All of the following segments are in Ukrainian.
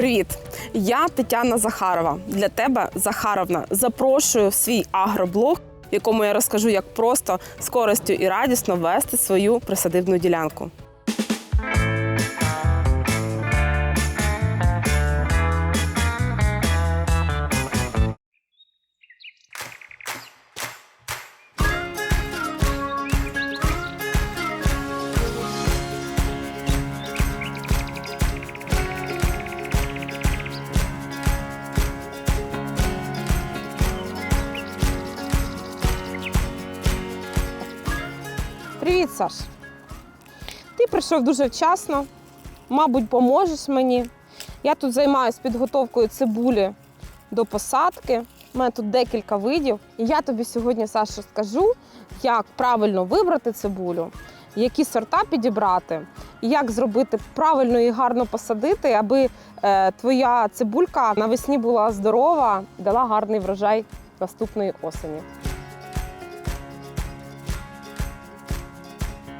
Привіт! Я Тетяна Захарова. Для тебе Захаровна запрошую в свій агроблог, в якому я розкажу, як просто з користю і радісно вести свою присадибну ділянку. Саш. Ти прийшов дуже вчасно, мабуть, поможеш мені. Я тут займаюся підготовкою цибулі до посадки. У мене тут декілька видів. І я тобі сьогодні, Саша, скажу, як правильно вибрати цибулю, які сорта підібрати, і як зробити правильно і гарно посадити, аби е, твоя цибулька навесні була здорова, дала гарний врожай наступної осені.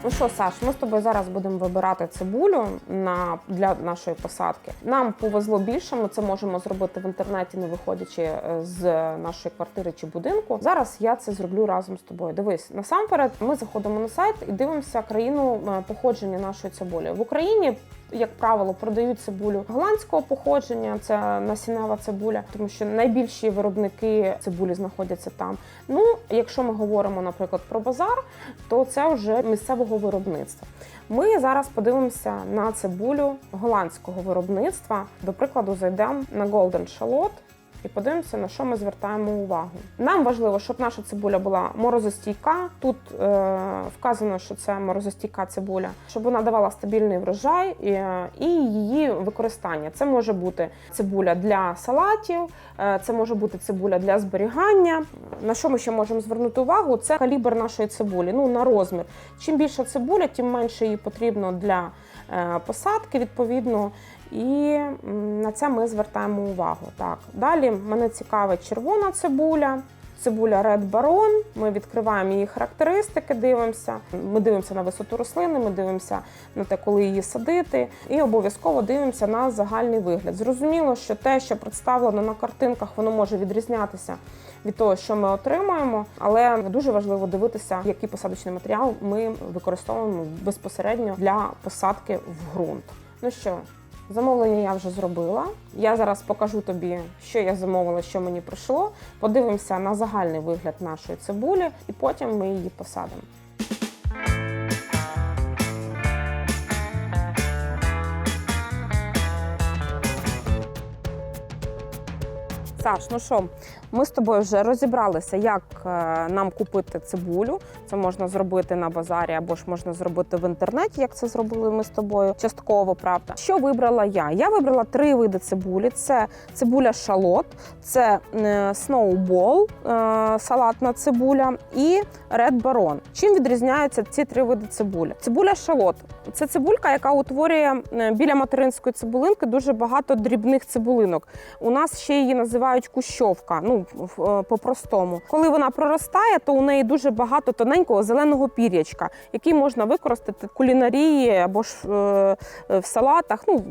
Ну що, Саш, ми з тобою зараз будемо вибирати цибулю на, для нашої посадки. Нам повезло більше, ми це можемо зробити в інтернеті, не виходячи е, з нашої квартири чи будинку. Зараз я це зроблю разом з тобою. Дивись, насамперед, ми заходимо на сайт і дивимося країну е, походження нашої цибулі. В Україні, як правило, продають цибулю голландського походження, це насінева цибуля, тому що найбільші виробники цибулі знаходяться там. Ну, якщо ми говоримо, наприклад, про базар, то це вже місцевого виробництва. Ми зараз подивимося на цибулю голландського виробництва. До прикладу, зайдемо на Golden Shallot і подивимося, на що ми звертаємо увагу. Нам важливо, щоб наша цибуля була морозостійка. Тут е, вказано, що це морозостійка цибуля, щоб вона давала стабільний врожай і, і її використання. Це може бути цибуля для салатів, е, це може бути цибуля для зберігання. На що ми ще можемо звернути увагу? Це калібр нашої цибулі, ну на розмір. Чим більша цибуля, тим менше її потрібно для е, посадки, відповідно. І на це ми звертаємо увагу. Так, далі мене цікавить червона цибуля. Цибуля Red Baron. Ми відкриваємо її характеристики, дивимося. Ми дивимося на висоту рослини, ми дивимося на те, коли її садити, і обов'язково дивимося на загальний вигляд. Зрозуміло, що те, що представлено на картинках, воно може відрізнятися від того, що ми отримаємо, але дуже важливо дивитися, який посадочний матеріал ми використовуємо безпосередньо для посадки в ґрунт. Ну що, Замовлення я вже зробила. Я зараз покажу тобі, що я замовила, що мені прийшло. Подивимося на загальний вигляд нашої цибулі, і потім ми її посадимо. Саш, ну що, ми з тобою вже розібралися, як е, нам купити цибулю. Це можна зробити на базарі або ж можна зробити в інтернеті, як це зробили ми з тобою. Частково, правда. Що вибрала я? Я вибрала три види цибулі: це цибуля шалот, це е, сноубол, е, салатна цибуля і ред барон. Чим відрізняються ці три види цибулі? Цибуля шалот це цибулька, яка утворює біля материнської цибулинки дуже багато дрібних цибулинок. У нас ще її називають кущовка. Ну е, по-простому. Коли вона проростає, то у неї дуже багато тоненького зеленого пір'ячка, який можна використати в кулінарії або ж е, в салатах. Ну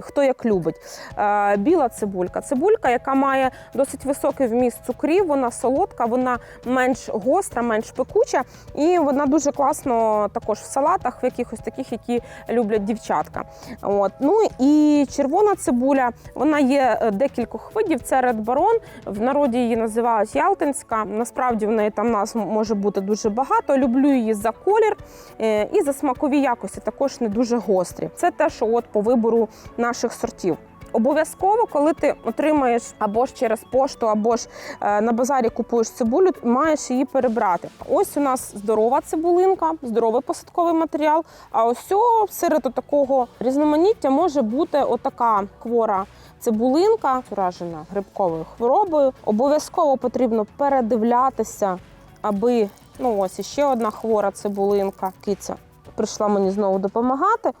хто як любить. Е, Біла цибулька. Цибулька, яка має досить високий вміст цукрів, вона солодка, вона менш гостра, менш пекуча, і вона дуже класно також в салатах, в якихось таких, які люблять дівчатка. От. Ну і червона цибуля, вона є декількох видів. Це Baron, в народі її називають Ялтинська. Насправді в неї там назв може бути дуже багато. Люблю її за колір е, і за смакові якості, також не дуже гострі. Це те, що от по вибору наших сортів. Обов'язково, коли ти отримаєш або ж через пошту, або ж е, на базарі купуєш цибулю, маєш її перебрати. Ось у нас здорова цибулинка, здоровий посадковий матеріал. А ось серед такого різноманіття може бути отака хвора цибулинка, уражена грибковою хворобою. Обов'язково потрібно передивлятися, аби ну ось іще одна хвора цибулинка. Киця прийшла мені знову допомагати.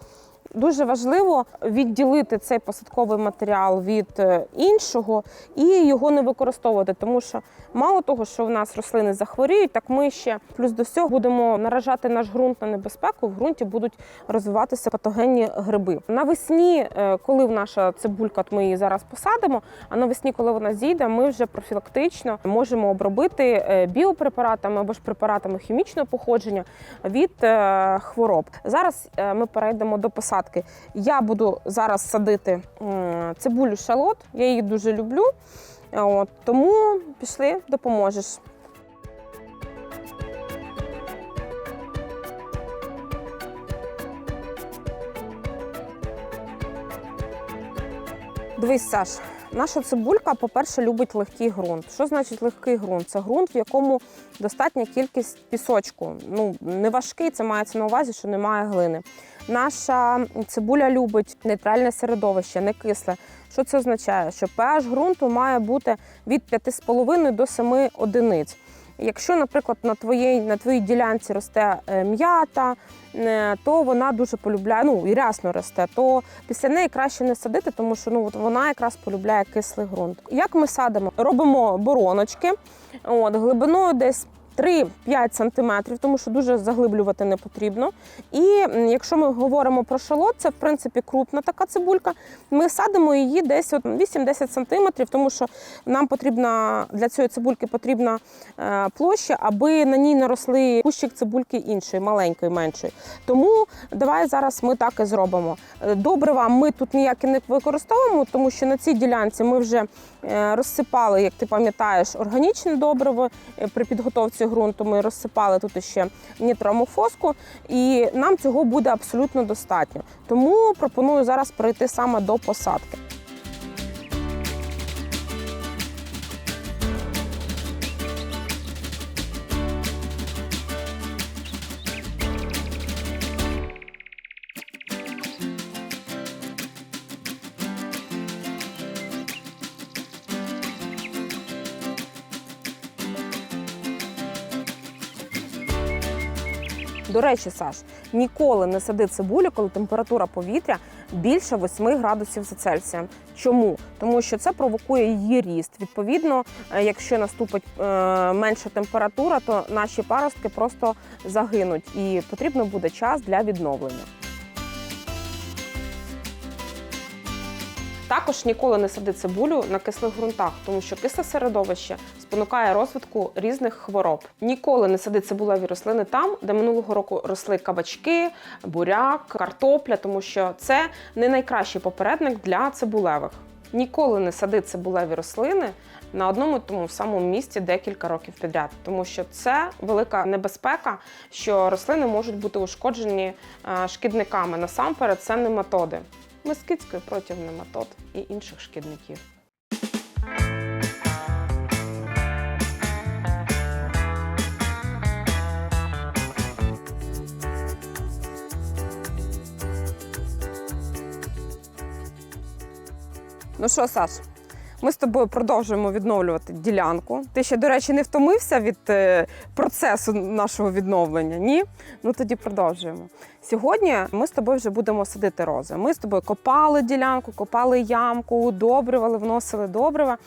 Дуже важливо відділити цей посадковий матеріал від е, іншого і його не використовувати, тому що мало того, що в нас рослини захворіють, так ми ще плюс до всього будемо наражати наш ґрунт на небезпеку. В ґрунті будуть розвиватися патогенні гриби. Навесні, е, коли в наша цибулька, от ми її зараз посадимо, а навесні, коли вона зійде, ми вже профілактично можемо обробити е, біопрепаратами або ж препаратами хімічного походження від хвороб. Зараз ми перейдемо до посадки. Я буду зараз садити цибулю шалот. Я її дуже люблю. От, тому пішли, допоможеш. Дивись, Саш, наша цибулька, по-перше, любить легкий ґрунт. Що значить легкий ґрунт? Це ґрунт, в якому достатня кількість пісочку. Ну, не важкий, це мається на увазі, що немає глини. Наша цибуля любить нейтральне середовище, не кисле. Що це означає? Що pH ґрунту має бути від 5,5 до 7 одиниць. Якщо, наприклад, на твоїй, на твоїй ділянці росте е, м'ята, е, то вона дуже полюбляє, ну і рясно росте, то після неї краще не садити, тому що ну, от вона якраз полюбляє кислий ґрунт. Як ми садимо? Робимо бороночки от, глибиною десь 3-5 сантиметрів, тому що дуже заглиблювати не потрібно. І якщо ми говоримо про шалот, це в принципі крупна така цибулька. Ми садимо її десь 8-10 сантиметрів, тому що нам потрібна для цієї цибульки потрібна е, площа, аби на ній наросли кущик цибульки іншої, маленької, меншої. Тому давай зараз ми так і зробимо. Е, Добрива ми тут ніякі не використовуємо, тому що на цій ділянці ми вже е, розсипали, як ти пам'ятаєш, органічне добриво при підготовці ґрунту. Ми розсипали тут ще нітромофоску, і нам цього буде абсолютно достатньо. Тому пропоную зараз перейти саме до посадки. До речі, Саш, ніколи не сади цибулю, коли температура повітря більше 8 градусів за Цельсієм. Чому? Тому що це провокує її ріст. Відповідно, е, якщо наступить е, менша температура, то наші паростки просто загинуть, і потрібно буде час для відновлення. Також ніколи не сади цибулю на кислих ґрунтах, тому що кисле середовище спонукає розвитку різних хвороб. Ніколи не сади цибулеві рослини там, де минулого року росли кабачки, буряк, картопля, тому що це не найкращий попередник для цибулевих. Ніколи не сади цибулеві рослини на одному тому самому місці декілька років підряд, тому що це велика небезпека, що рослини можуть бути ушкоджені е, шкідниками. Насамперед, це нематоди. Мискицькою проти нематод і інших шкідників. Ну що, Саш, ми з тобою продовжуємо відновлювати ділянку. Ти ще, до речі, не втомився від е, процесу нашого відновлення? Ні? Ну тоді продовжуємо. Сьогодні ми з тобою вже будемо садити рози. Ми з тобою копали ділянку, копали ямку, удобрювали, вносили добрива.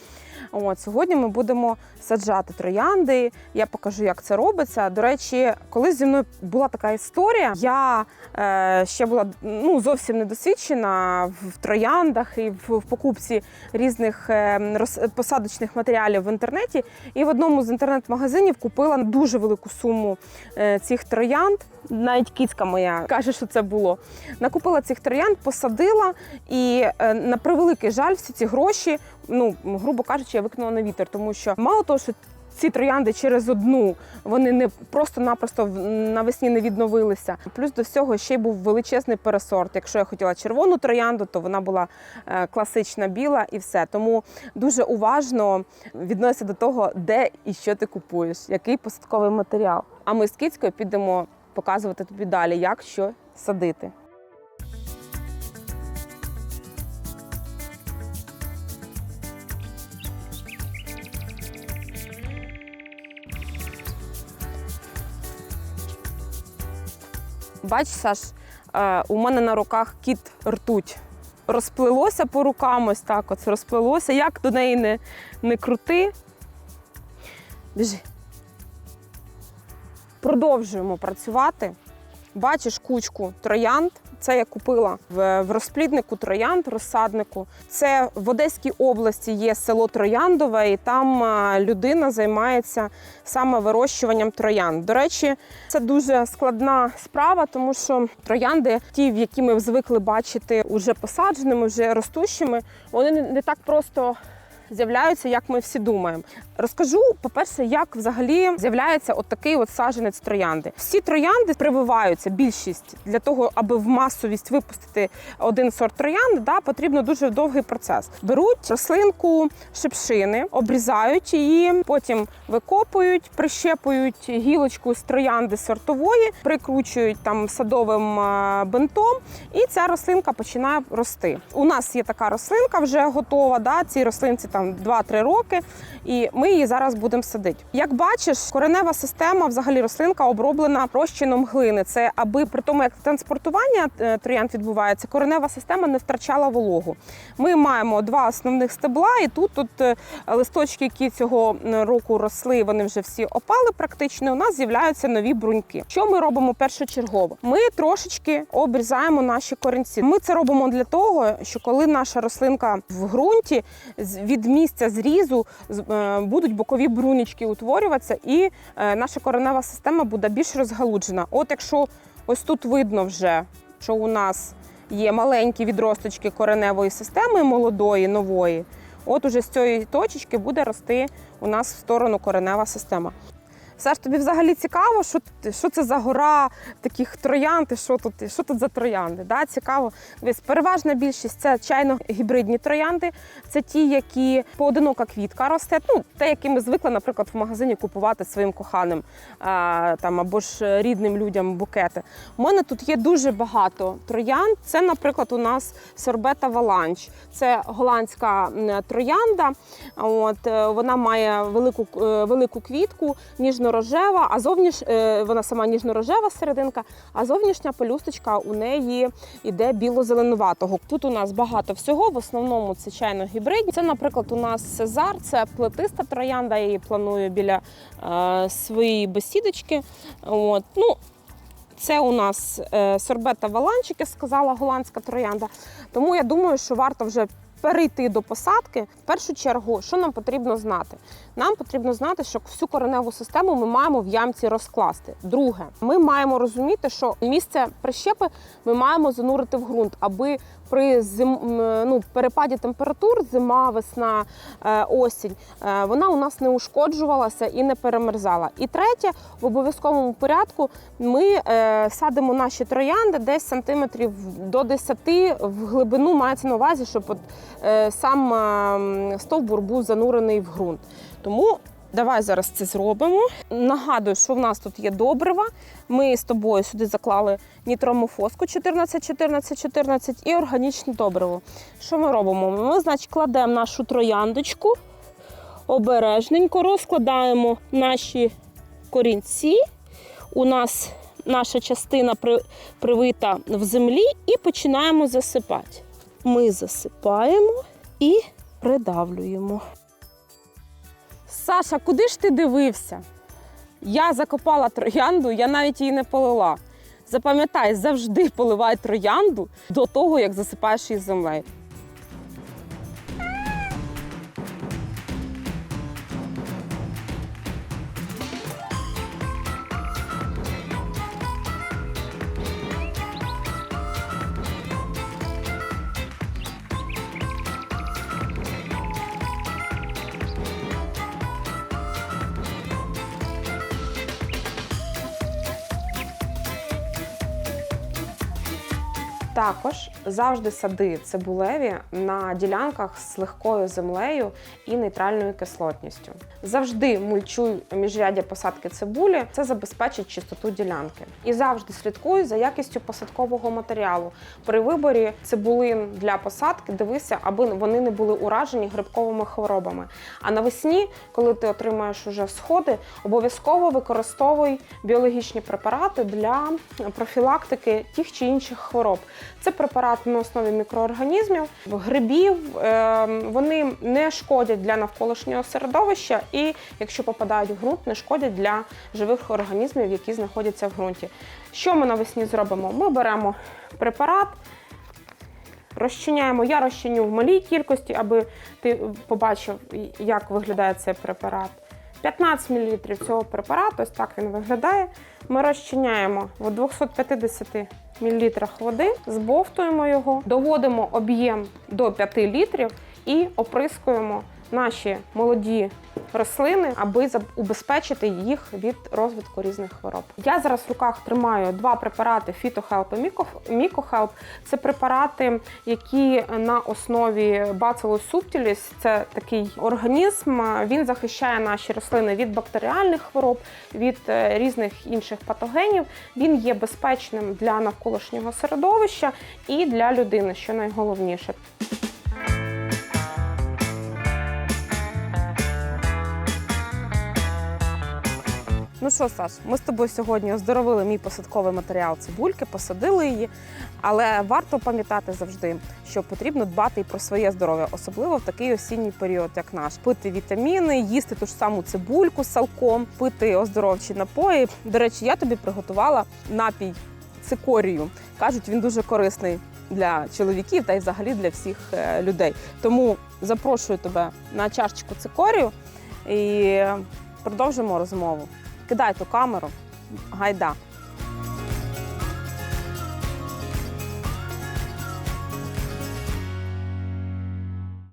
От сьогодні ми будемо саджати троянди. Я покажу, як це робиться. До речі, колись зі мною була така історія. Я е, ще була ну зовсім недосвідчена в трояндах і в, в покупці різних е, роз- посадочних матеріалів в інтернеті. І в одному з інтернет-магазинів купила дуже велику суму е, цих троянд. Навіть кіцька моя каже, що це було. Накупила цих троянд, посадила, і е, на превеликий жаль, всі ці гроші, ну грубо кажучи, я викинула на вітер, тому що мало того, що ці троянди через одну вони не просто-напросто навесні не відновилися. Плюс до всього ще й був величезний пересорт. Якщо я хотіла червону троянду, то вона була е, класична біла і все. Тому дуже уважно відноситься до того, де і що ти купуєш, який посадковий матеріал. А ми з кицькою підемо показувати тобі далі, як що садити. Бач, Саш, Е, у мене на руках кіт ртуть. Розплилося по рукам, ось так от розплилося. Як до неї не, не крути. Біжи. Продовжуємо працювати. Бачиш кучку троянд. Це я купила в, розпліднику троянд, розсаднику. Це в Одеській області є село Трояндове, і там людина займається саме вирощуванням троянд. До речі, це дуже складна справа, тому що троянди, ті, в які ми звикли бачити уже посадженими, вже ростущими, вони не так просто з'являються, як ми всі думаємо. Розкажу, по-перше, як взагалі з'являється от такий от саджанець троянди. Всі троянди прививаються, більшість для того, аби в масовість випустити один сорт троянди, да, потрібно дуже довгий процес. Беруть рослинку шипшини, обрізають її, потім викопують, прищепують гілочку з троянди сортової, прикручують там садовим е, бинтом, і ця рослинка починає рости. У нас є така рослинка вже готова. Да, цій рослинці там 2-3 роки, і ми її зараз будемо садити. Як бачиш, коренева система, взагалі рослинка оброблена розчином глини. Це аби при тому, як транспортування е, троянд відбувається, коренева система не втрачала вологу. Ми маємо два основних стебла, і тут, тут е, листочки, які цього року росли, вони вже всі опали практично. У нас з'являються нові бруньки. Що ми робимо першочергово? Ми трошечки обрізаємо наші корінці. Ми це робимо для того, що коли наша рослинка в ґрунті з- від місця зрізу е, будуть бокові брунічки утворюватися, і е, наша коренева система буде більш розгалуджена. От якщо ось тут видно вже, що у нас є маленькі відросточки кореневої системи молодої, нової. От уже з цієї точечки буде рости у нас в сторону коренева система. Саш, тобі взагалі цікаво, що, що це за гора таких троянд, і що тут, що тут за троянди? Да? Цікаво. Дивись, переважна більшість це чайно-гібридні троянди. Це ті, які поодинока квітка росте. Ну, те, які ми звикли, наприклад, в магазині купувати своїм коханим а, там, або ж рідним людям букети. У мене тут є дуже багато троянд. Це, наприклад, у нас сорбета Валанч. Це голландська троянда. От, е, вона має велику, е, велику квітку, ніжно-рожева, а зовніш е, вона сама ніжно-рожева серединка, а зовнішня пелюсточка у неї іде біло-зеленуватого. Тут у нас багато всього, в основному це чайно гібридні. Це, наприклад, у нас Сезар, це плетиста троянда. Я її планую біля е, своєї бесідочки. От, ну, це у нас е, сорбета валанчик, я сказала, голландська троянда. Тому я думаю, що варто вже перейти до посадки. В першу чергу, що нам потрібно знати? Нам потрібно знати, що всю кореневу систему ми маємо в ямці розкласти. Друге, ми маємо розуміти, що місце прищепи ми маємо занурити в ґрунт, аби при зим, ну, перепаді температур, зима, весна, е, осінь, е, вона у нас не ушкоджувалася і не перемерзала. І третє, в обов'язковому порядку ми е, садимо наші троянди десь сантиметрів до 10 в глибину мається на увазі, щоб от, сам е, стовбур був занурений в ґрунт. Тому давай зараз це зробимо. Нагадую, що в нас тут є добрива. Ми з тобою сюди заклали нітромофоску 14, 14, 14 і органічне добриво. Що ми робимо? Ми, значить, кладемо нашу трояндочку, обережненько розкладаємо наші корінці. У нас наша частина привита в землі і починаємо засипати. Ми засипаємо і придавлюємо. Саша, куди ж ти дивився? Я закопала троянду, я навіть її не полила. Запам'ятай, завжди поливай троянду до того, як засипаєш її землею. Також завжди сади цибулеві на ділянках з легкою землею і нейтральною кислотністю. Завжди мульчуй міжряддя посадки цибулі, це забезпечить чистоту ділянки. І завжди слідкуй за якістю посадкового матеріалу. При виборі цибулин для посадки дивися, аби вони не були уражені грибковими хворобами. А навесні, коли ти отримаєш уже сходи, обов'язково використовуй біологічні препарати для профілактики тих чи інших хвороб. Це препарати на основі мікроорганізмів, грибів. е, Вони не шкодять для навколишнього середовища, і якщо попадають в ґрунт, не шкодять для живих організмів, які знаходяться в ґрунті. Що ми навесні зробимо? Ми беремо препарат. Розчиняємо, я розчиню в малій кількості, аби ти побачив, як виглядає цей препарат. 15 мл цього препарату, ось так він виглядає. Ми розчиняємо в 250 мл води, збовтуємо його, доводимо об'єм до 5 літрів і оприскуємо наші молоді рослини, аби убезпечити їх від розвитку різних хвороб. Я зараз в руках тримаю два препарати Phytohelp і Myco- MycoHelp. Це препарати, які на основі Bacillus subtilis. Це такий організм. Він захищає наші рослини від бактеріальних хвороб, від е, різних інших патогенів. Він є безпечним для навколишнього середовища і для людини, що найголовніше. Ну що, Саш, ми з тобою сьогодні оздоровили мій посадковий матеріал цибульки, посадили її. Але варто пам'ятати завжди, що потрібно дбати і про своє здоров'я, особливо в такий осінній період, як наш. Пити вітаміни, їсти ту ж саму цибульку з салком, пити оздоровчі напої. До речі, я тобі приготувала напій цикорію. Кажуть, він дуже корисний для чоловіків та й взагалі для всіх е, людей. Тому запрошую тебе на чашечку цикорію і продовжимо розмову. Кидай ту камеру, гайда.